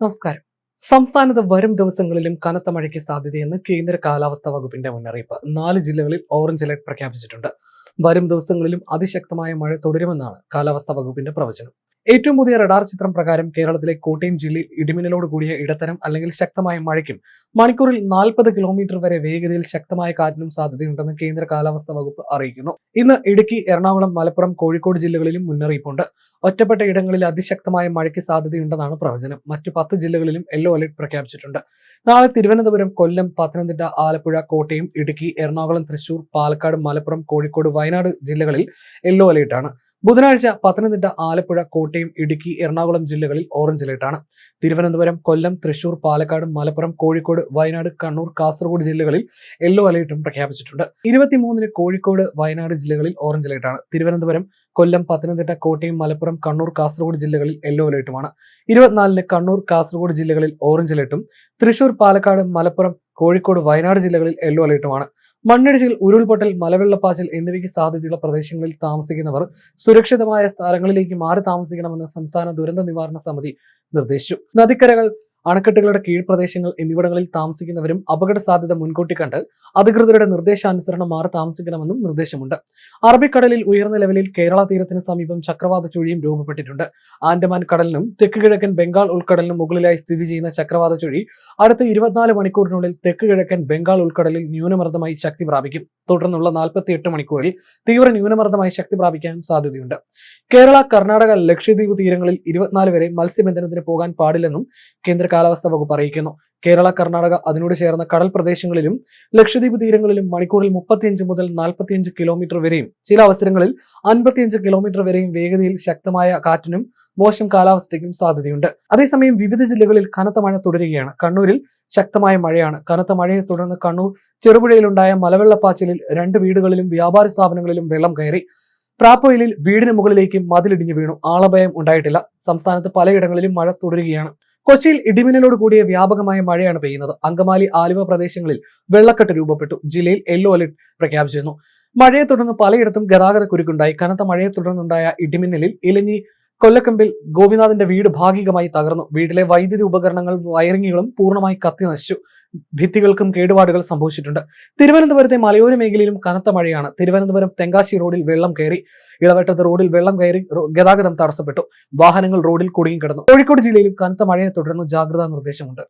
నమస్కారం. സംസ്ഥാനത്ത് വരും ദിവസങ്ങളിലും കനത്ത മഴയ്ക്ക് സാധ്യതയെന്ന് കേന്ദ്ര കാലാവസ്ഥാ വകുപ്പിന്റെ മുന്നറിയിപ്പ്. നാല് ജില്ലകളിൽ ഓറഞ്ച് അലർട്ട് പ്രഖ്യാപിച്ചിട്ടുണ്ട്. വരും ദിവസങ്ങളിലും അതിശക്തമായ മഴ തുടരുമെന്നാണ് കാലാവസ്ഥാ വകുപ്പിന്റെ പ്രവചനം. ഏറ്റവും പുതിയ റഡാർ ചിത്രം പ്രകാരം കേരളത്തിലെ കോട്ടയം ജില്ലയിൽ ഇടിമിന്നലോട് കൂടിയ ഇടത്തരം അല്ലെങ്കിൽ ശക്തമായ മഴയ്ക്കും മണിക്കൂറിൽ നാൽപ്പത് കിലോമീറ്റർ വരെ വേഗതയിൽ ശക്തമായ കാറ്റിനും സാധ്യതയുണ്ടെന്ന് കേന്ദ്ര കാലാവസ്ഥാ വകുപ്പ് അറിയിക്കുന്നു. ഇന്ന് ഇടുക്കി എറണാകുളം മലപ്പുറം കോഴിക്കോട് ജില്ലകളിലും മുന്നറിയിപ്പുണ്ട്. ഒറ്റപ്പെട്ട ഇടങ്ങളിൽ അതിശക്തമായ മഴയ്ക്ക് സാധ്യതയുണ്ടെന്നാണ് പ്രവചനം. മറ്റു പത്ത് ജില്ലകളിലും യെല്ലോ അലർട്ട് പ്രഖ്യാപിച്ചിട്ടുണ്ട്. നാളെ തിരുവനന്തപുരം കൊല്ലം പത്തനംതിട്ട ആലപ്പുഴ കോട്ടയം ഇടുക്കി എറണാകുളം തൃശൂർ പാലക്കാട് മലപ്പുറം കോഴിക്കോട് വയനാട് ജില്ലകളിൽ യെല്ലോ അലർട്ടാണ് ബുധനാഴ്ച പത്തനംതിട്ട ആലപ്പുഴ കോട്ടയം ഇടുക്കി എറണാകുളം ജില്ലകളിൽ ഓറഞ്ച് അലർട്ടാണ് തിരുവനന്തപുരം കൊല്ലം തൃശൂർ പാലക്കാട് മലപ്പുറം കോഴിക്കോട് വയനാട് കണ്ണൂർ കാസർഗോഡ് ജില്ലകളിൽ യെല്ലോ അലേർട്ടും പ്രഖ്യാപിച്ചിട്ടുണ്ട്. ഇരുപത്തിമൂന്നിന് കോഴിക്കോട് വയനാട് ജില്ലകളിൽ ഓറഞ്ച് അലർട്ടാണ് തിരുവനന്തപുരം കൊല്ലം പത്തനംതിട്ട കോട്ടയം മലപ്പുറം കണ്ണൂർ കാസർഗോഡ് ജില്ലകളിൽ യെല്ലോ അലേർട്ടുമാണ് ഇരുപത്തിനാലിന് കണ്ണൂർ കാസർഗോഡ് ജില്ലകളിൽ ഓറഞ്ച് അലർട്ടും തൃശൂർ പാലക്കാട് മലപ്പുറം കോഴിക്കോട് വയനാട് ജില്ലകളിൽ യെല്ലോ അലർട്ടുമാണ് മണ്ണിടിച്ചിൽ ഉരുൾപൊട്ടൽ മലവെള്ളപ്പാച്ചിൽ എന്നിവയ്ക്ക് സാധ്യതയുള്ള പ്രദേശങ്ങളിൽ താമസിക്കുന്നവർ സുരക്ഷിതമായ സ്ഥലങ്ങളിലേക്ക് മാറി താമസിക്കണമെന്ന് സംസ്ഥാന ദുരന്ത നിവാരണ സമിതി നിർദ്ദേശിച്ചു. നദിക്കരകൾ അണക്കെട്ടുകളുടെ കീഴ്പ്രദേശങ്ങൾ എന്നിവിടങ്ങളിൽ താമസിക്കുന്നവരും അപകട സാധ്യത മുൻകൂട്ടി കണ്ട് അധികൃതരുടെ നിർദ്ദേശാനുസരണം മാറി താമസിക്കണമെന്നും നിർദ്ദേശമുണ്ട്. അറബിക്കടലിൽ ഉയർന്ന ലെവലിൽ കേരള തീരത്തിന് സമീപം ചക്രവാത ചുഴിയും രൂപപ്പെട്ടിട്ടുണ്ട്. ആൻഡമാൻ കടലിനും തെക്ക് കിഴക്കൻ ബംഗാൾ ഉൾക്കടലിനും മുകളിലായി സ്ഥിതി ചെയ്യുന്ന ചക്രവാത ചുഴി അടുത്ത ഇരുപത്തിനാല് മണിക്കൂറിനുള്ളിൽ തെക്ക് കിഴക്കൻ ബംഗാൾ ഉൾക്കടലിൽ ന്യൂനമർദ്ദമായി ശക്തി പ്രാപിക്കും. തുടർന്നുള്ള നാൽപ്പത്തിയെട്ട് മണിക്കൂറിൽ തീവ്ര ന്യൂനമർദ്ദമായി ശക്തി പ്രാപിക്കാനും സാധ്യതയുണ്ട്. കേരള കർണാടക ലക്ഷദ്വീപ് തീരങ്ങളിൽ ഇരുപത്തിനാല് വരെ മത്സ്യബന്ധനത്തിന് പോകാൻ പാടില്ലെന്നും കേന്ദ്ര കാലാവസ്ഥാ വകുപ്പ് അറിയിക്കുന്നു. കേരള കർണാടക അതിനോട് ചേർന്ന കടൽ പ്രദേശങ്ങളിലും ലക്ഷദ്വീപ് തീരങ്ങളിലും മണിക്കൂറിൽ മുപ്പത്തിയഞ്ച് മുതൽ നാൽപ്പത്തിയഞ്ച് കിലോമീറ്റർ വരെയും ചില അവസരങ്ങളിൽ അൻപത്തിയഞ്ച് കിലോമീറ്റർ വരെയും വേഗതയിൽ ശക്തമായ കാറ്റിനും മോശം കാലാവസ്ഥയ്ക്കും സാധ്യതയുണ്ട്. അതേസമയം വിവിധ ജില്ലകളിൽ കനത്ത മഴ തുടരുകയാണ്. കണ്ണൂരിൽ ശക്തമായ മഴയാണ്. കനത്ത മഴയെ തുടർന്ന് കണ്ണൂർ ചെറുപുഴയിലുണ്ടായ മലവെള്ളപ്പാച്ചിലിൽ രണ്ട് വീടുകളിലും വ്യാപാര സ്ഥാപനങ്ങളിലും വെള്ളം കയറി. പ്രാപ്പൊയിലിൽ വീടിന് മുകളിലേക്ക് മതിലിടിഞ്ഞു വീണു. ആളഭയം ഉണ്ടായിട്ടില്ല. സംസ്ഥാനത്ത് പലയിടങ്ങളിലും മഴ തുടരുകയാണ്. കൊച്ചിയിൽ ഇടിമിന്നലോട് കൂടിയ വ്യാപകമായ മഴയാണ് പെയ്യുന്നത്. അങ്കമാലി ആലുവ പ്രദേശങ്ങളിൽ വെള്ളക്കെട്ട് രൂപപ്പെട്ടു. ജില്ലയിൽ യെല്ലോ അലർട്ട് പ്രഖ്യാപിച്ചിരുന്നു. മഴയെ തുടർന്ന് പലയിടത്തും ഗതാഗത കുരുക്കുണ്ടായി. കനത്ത മഴയെ തുടർന്നുണ്ടായ ഇടിമിന്നലിൽ ഇലഞ്ഞി കൊല്ലക്കമ്പിൽ ഗോപിനാഥിന്റെ വീട് ഭാഗികമായി തകർന്നു. വീട്ടിലെ വൈദ്യുതി ഉപകരണങ്ങൾ വയറിങ്ങുകളും പൂർണമായി കത്തി നശിച്ചു ഭിത്തികൾക്കും കേടുപാടുകൾ സംഭവിച്ചിട്ടുണ്ട്. തിരുവനന്തപുരത്തെ മലയോര മേഖലയിലും കനത്ത മഴയാണ്. തിരുവനന്തപുരം തെങ്കാശി റോഡിൽ വെള്ളം കയറി ഇളവട്ടത്ത് റോഡിൽ വെള്ളം കയറി ഗതാഗതം തടസ്സപ്പെട്ടു. വാഹനങ്ങൾ റോഡിൽ കുടുങ്ങിക്കിടന്നു. കോഴിക്കോട് ജില്ലയിലും കനത്ത മഴയെ തുടർന്ന് ജാഗ്രതാ നിർദ്ദേശമുണ്ട്.